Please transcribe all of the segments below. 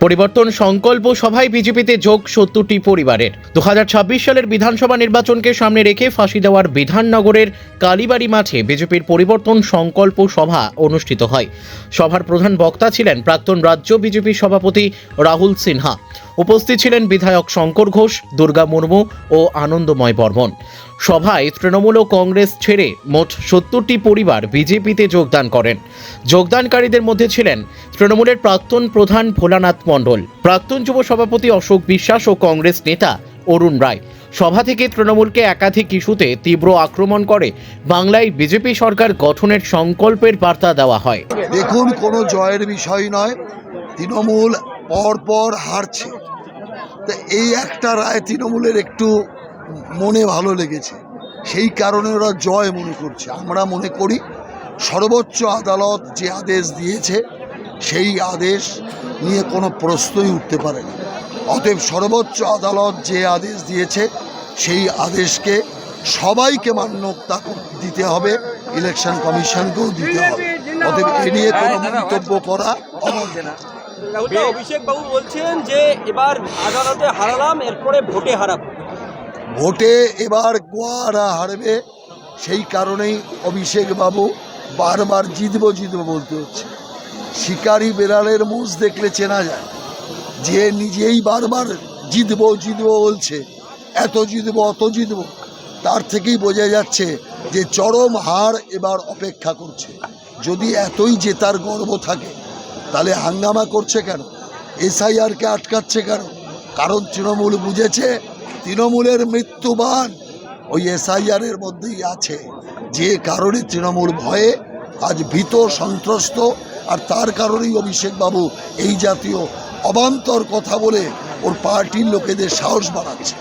পরিবর্তন সংকল্প সভায় বিজেপিতে যোগ সত্তরটি পরিবারের। দু হাজার ছাব্বিশ সালের বিধানসভা নির্বাচনকে সামনে রেখে ফাঁসি দেওয়ার বিধাননগরের কালীবাড়ি মাঠে বিজেপির পরিবর্তন সংকল্প সভা অনুষ্ঠিত হয়। সভার প্রধান বক্তা ছিলেন প্রাক্তন রাজ্য বিজেপি সভাপতি রাহুল সিনহা। উপস্থিত ছিলেন বিধায়ক শঙ্কর ঘোষ, দুর্গা মুর্মু ও আনন্দময় বর্মন। সভায় তৃণমূল ও কংগ্রেস ছেড়ে মোট সত্তরটি পরিবার বিজেপিতে যোগদান করেন। যোগদানকারীদের মধ্যে ছিলেন তৃণমূলের প্রাক্তন প্রধান ভোলানাথ মণ্ডল, প্রাক্তন যুব সভাপতি অশোক বিশ্বাস ও কংগ্রেস নেতা অরুণ রায়। সভা থেকে তৃণমূলকে একাধিক ইস্যুতে তীব্র আক্রমণ করে বাংলায় বিজেপি সরকার গঠনের সংকল্পের বার্তা দেওয়া হয়। দেখুন, কোনো জয়ের বিষয় নয়। তৃণমূল পরপর হারছে। তা এই একটা রায় তৃণমূলের একটু মনে ভালো লেগেছে। সেই কারণে ওরা জয় মনে করছে। আমরা মনে করি সর্বোচ্চ আদালত যে আদেশ দিয়েছে সেই আদেশ নিয়ে কোনো প্রশ্নই উঠতে পারে না। অতএব সর্বোচ্চ আদালত যে আদেশ দিয়েছে সেই আদেশকে সবাইকে মান্যতা কর- দিতে হবে ইলেকশন কমিশনকেও দিতে হবে। অতএব এ নিয়ে কোনো মন্তব্য করা অবৈধ ওটা অভিষেক বাবু বলছেন যে এবার আদালতে হারালাম এরপরে ভোটে হারাবো। ভোটে এবার গোয়ারা হারবে সেই কারণেই অভিষেক বাবু বারবার জিতবো জিতবো বলতে হচ্ছে। শিকারি বেড়ালের মুখ দেখলে চেনা যায় যে নিজেই বারবার জিতবো জিতবো বলছে এত জিতবো অত জিতবো তার থেকেই বোঝা যাচ্ছে যে চরম হার এবার অপেক্ষা করছে। যদি এতই জেতার গর্ব থাকে তাহলে হাঙ্গামা করছে কেন? এসআইআরকে আটকাচ্ছে কেন? কারণ তৃণমূল বুঝেছে তৃণমূলের মৃত্যুবান ওই এসআইআর এর মধ্যেই আছে। যে কারণে তৃণমূল ভয়ে আজ ভীত সন্ত্রস্ত আর তার কারণেই অভিষেক বাবু এই জাতীয় অবান্তর কথা বলে ওর পার্টির লোকেদের সাহস বাড়াচ্ছে।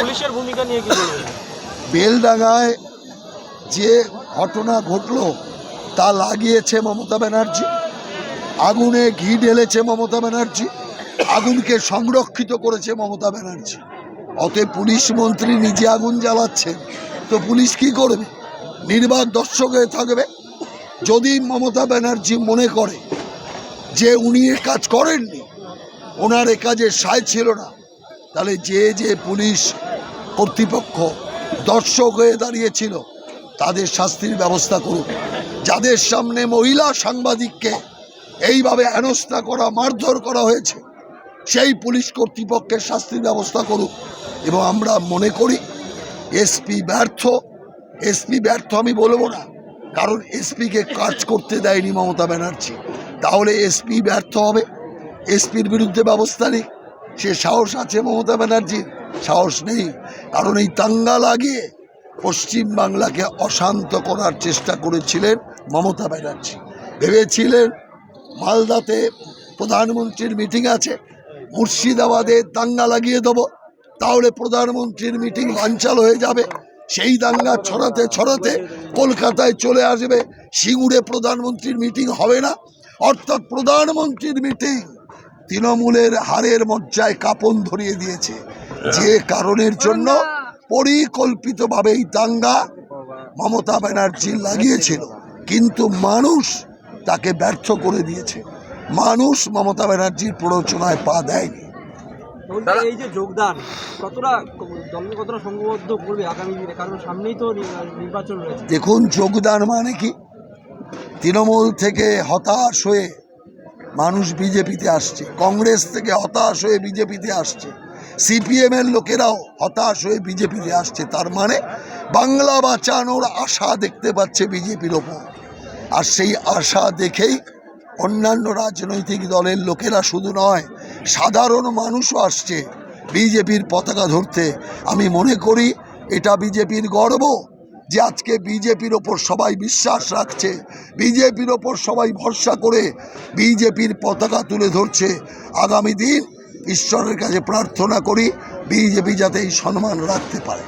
পুলিশের ভূমিকা নিয়ে কি বলবেন? বেলডাঙায় যে ঘটনা ঘটলো তা লাগিয়েছে মমতা ব্যানার্জি। আগুনে ঘি ঢেলেছে মমতা ব্যানার্জি। আগুনকে সংরক্ষিত করেছে মমতা ব্যানার্জি। অতএব পুলিশ মন্ত্রী নিজে আগুন জ্বালাচ্ছেন। তো পুলিশ কি করবে? নির্বাক দর্শক হয়ে থাকবে? যদি মমতা ব্যানার্জি মনে করে যে উনি এ কাজ করেননি, ওনার এ কাজে সায় ছিল না, তাহলে যে যে পুলিশ কর্তৃপক্ষ দর্শক হয়ে দাঁড়িয়েছিল, তাদের শাস্তির ব্যবস্থা করুক যাদের সামনে মহিলা সাংবাদিককে এইভাবে হেনস্থা করা, মারধর করা হয়েছে। সেই পুলিশ কর্তৃপক্ষের শাস্তির ব্যবস্থা করুক। এবং আমরা মনে করি, এসপি ব্যর্থ। এসপি ব্যর্থ আমি বলব না, কারণ এসপিকে কাজ করতে দেয়নি মমতা ব্যানার্জি। তাহলে এসপি ব্যর্থ হবে। এসপির বিরুদ্ধে ব্যবস্থা নেই। সে সাহস আছে মমতা ব্যানার্জির? সাহস নেই। কারণ এই দাঙ্গা লাগিয়ে পশ্চিম বাংলাকে অশান্ত করার চেষ্টা করেছিলেন মমতা ব্যানার্জি। ভেবেছিলেন মালদাতে প্রধানমন্ত্রীর মিটিং আছে, মুর্শিদাবাদে দাঙ্গা লাগিয়ে দেবো, তাহলে প্রধানমন্ত্রীর মিটিং বানচাল হয়ে যাবে। সেই দাঙ্গা ছড়াতে ছড়াতে কলকাতায় চলে আসবে, সিঙ্গুরে প্রধানমন্ত্রীর মিটিং হবে না। অর্থাৎ প্রধানমন্ত্রীর মিটিং তৃণমূলের হারের মজ্জায় কাপন ধরিয়ে দিয়েছে। যে কারণের জন্য পরিকল্পিতভাবে এই দাঙ্গা মমতা ব্যানার্জি লাগিয়েছিল। কিন্তু মানুষ তাকে ব্যর্থ করে দিয়েছে। মানুষ মমতা ব্যানার্জির প্ররোচনায় পা দেয়নি। এই যে যোগদান কতটা দলকে কতটা সংঘবদ্ধ করবে আগামী দিনে? কারণ সামনেই তো নির্বাচন রয়েছে। দেখুন যোগদান মানে কি? তৃণমূল থেকে হতাশ হয়ে মানুষ বিজেপিতে আসছে। কংগ্রেস থেকে হতাশ হয়ে বিজেপিতে আসছে। সিপিএমের লোকেরাও হতাশ হয়ে বিজেপিতে আসছে। তার মানে বাংলা বাঁচানোর আশা দেখতে পাচ্ছে বিজেপির ওপর। আর সেই আশা দেখেই অন্যান্য রাজনৈতিক দলের লোকেরা শুধু নয়, সাধারণ মানুষও আসছে বিজেপির পতাকা ধরতে। আমি মনে করি এটা বিজেপির গর্ব যে আজকে বিজেপির ওপর সবাই বিশ্বাস রাখছে, বিজেপির ওপর সবাই ভরসা করে বিজেপির পতাকা তুলে ধরছে। আগামী দিন ঈশ্বরের কাছে প্রার্থনা করি বিজেপি যাতে এই সম্মান রাখতে পারে।